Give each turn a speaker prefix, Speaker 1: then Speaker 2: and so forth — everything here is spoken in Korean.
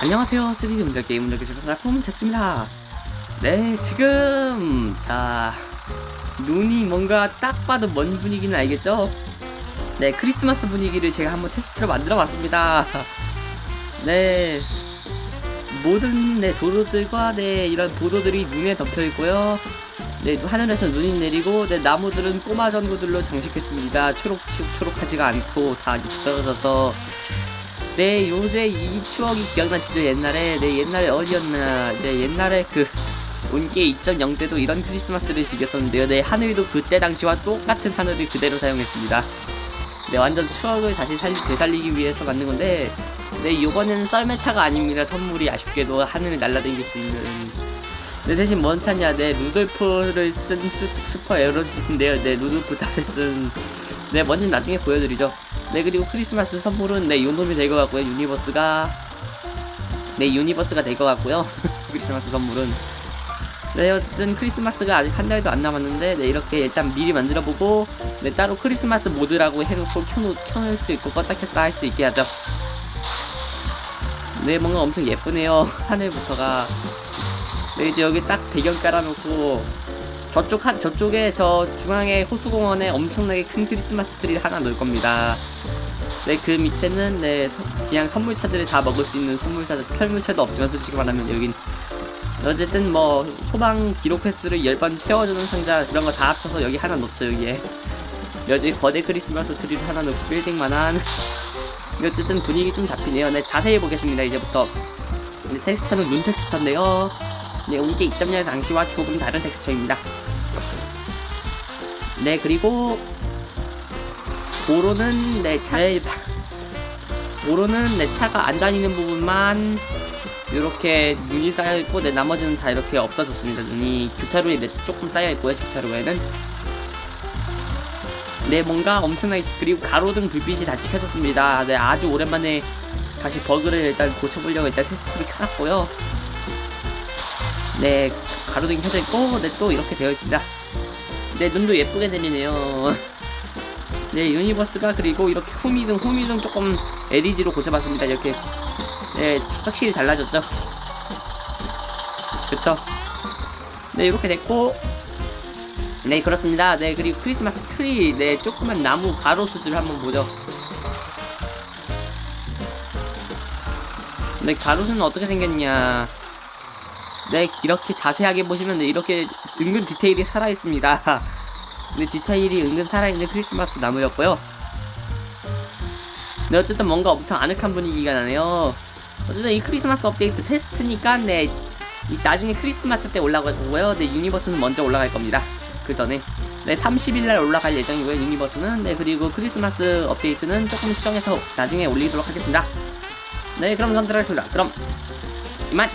Speaker 1: 안녕하세요. 3D 문제 게임 문제 게임 플랫폼 잭스입니다. 네, 지금 자 눈이 뭔가 딱 봐도 먼 분위기는 알겠죠? 네, 크리스마스 분위기를 제가 한번 테스트로 만들어 봤습니다. 네, 모든 네 도로들과 네 이런 보도들이 눈에 덮여 있고요. 네, 하늘에서 눈이 내리고 네 나무들은 꼬마 전구들로 장식했습니다. 초록 초록하지가 않고 다 떨어져서 네, 요새 이 추억이 기억나시죠? 옛날에, 네, 옛날에 어디였나, 네, 옛날에 그, 온게 2.0 때도 이런 크리스마스를 즐겼었는데요. 네, 하늘도 그때 당시와 똑같은 하늘을 그대로 사용했습니다. 네, 완전 추억을 다시 살리, 되살리기 위해서 만든 건데, 네, 요번에는 썰매차가 아닙니다. 선물이 아쉽게도 하늘을 날아다닐 수 있는. 네, 대신 뭔 차냐, 네, 루돌프를 쓴 수, 슈퍼 에어로짓인데요. 네, 루돌프 답을 쓴, 네, 먼저 나중에 보여드리죠. 네 그리고 크리스마스 선물은 네 요놈이 될 것 같고요 유니버스가. 네 유니버스가 될 것 같고요 크리스마스 선물은. 네 어쨌든 크리스마스가 아직 한 달도 안 남았는데 네 이렇게 일단 미리 만들어보고 네 따로 크리스마스 모드라고 해놓고 켜놓, 켜놓을 수 있고 껐다 켰다 할 수 있게 하죠. 네 뭔가 엄청 예쁘네요 하늘부터가. 네 이제 여기 딱 배경 깔아놓고 저쪽 한 저쪽에 저 중앙에 호수공원에 엄청나게 큰 크리스마스 트리를 하나 놓을 겁니다. 네 그 밑에는 네 서- 그냥 선물차들을 다 먹을 수 있는 선물차 설물차도 없지만 솔직히 말하면 여긴 어쨌든 뭐 소방 기록 횟수를 10번 채워주는 상자 그런 거 다 합쳐서 여기 하나 놓죠 여기에 여기 거대 크리스마스 트리를 하나 놓고 빌딩만한 어쨌든 분위기 좀 잡히네요. 네 자세히 보겠습니다 이제부터 네, 텍스처는 눈 텍스처인데요. 네, 온게 2.0 당시와 조금 다른 텍스처입니다. 네, 그리고 도로는 내 차에 도로는 내 차가 안 다니는 부분만 이렇게 눈이 쌓여 있고 내 나머지는 다 이렇게 없어졌습니다. 눈이 교차로에 내 조금 쌓여 있고요. 교차로에는 네, 뭔가 엄청나게 그리고 가로등 불빛이 다시 켜졌습니다. 네, 아주 오랜만에 다시 버그를 일단 고쳐보려고 일단 테스트를 켜놨고요. 네, 가로등이 켜져 있고, 네, 또 이렇게 되어 있습니다. 네, 눈도 예쁘게 내리네요. 네, 유니버스가 그리고 이렇게 후미등, 후미등 조금 LED로 고쳐봤습니다. 이렇게. 네, 확실히 달라졌죠. 그쵸. 네, 이렇게 됐고, 네, 그렇습니다. 네, 그리고 크리스마스 트리, 네, 조그만 나무 가로수들 한번 보죠. 네, 가로수는 어떻게 생겼냐. 네, 이렇게 자세하게 보시면 네, 이렇게 은근 디테일이 살아있습니다. 네, 디테일이 은근 살아있는 크리스마스 나무였고요. 네, 어쨌든 뭔가 엄청 아늑한 분위기가 나네요. 어쨌든 이 크리스마스 업데이트 테스트니까 네, 이 나중에 크리스마스 때 올라갈 거고요. 네, 유니버스는 먼저 올라갈 겁니다. 그 전에. 네, 30일날 올라갈 예정이고요. 유니버스는. 네, 그리고 크리스마스 업데이트는 조금 수정해서 나중에 올리도록 하겠습니다. 네, 그럼 전들하겠습니다. 그럼, 이만!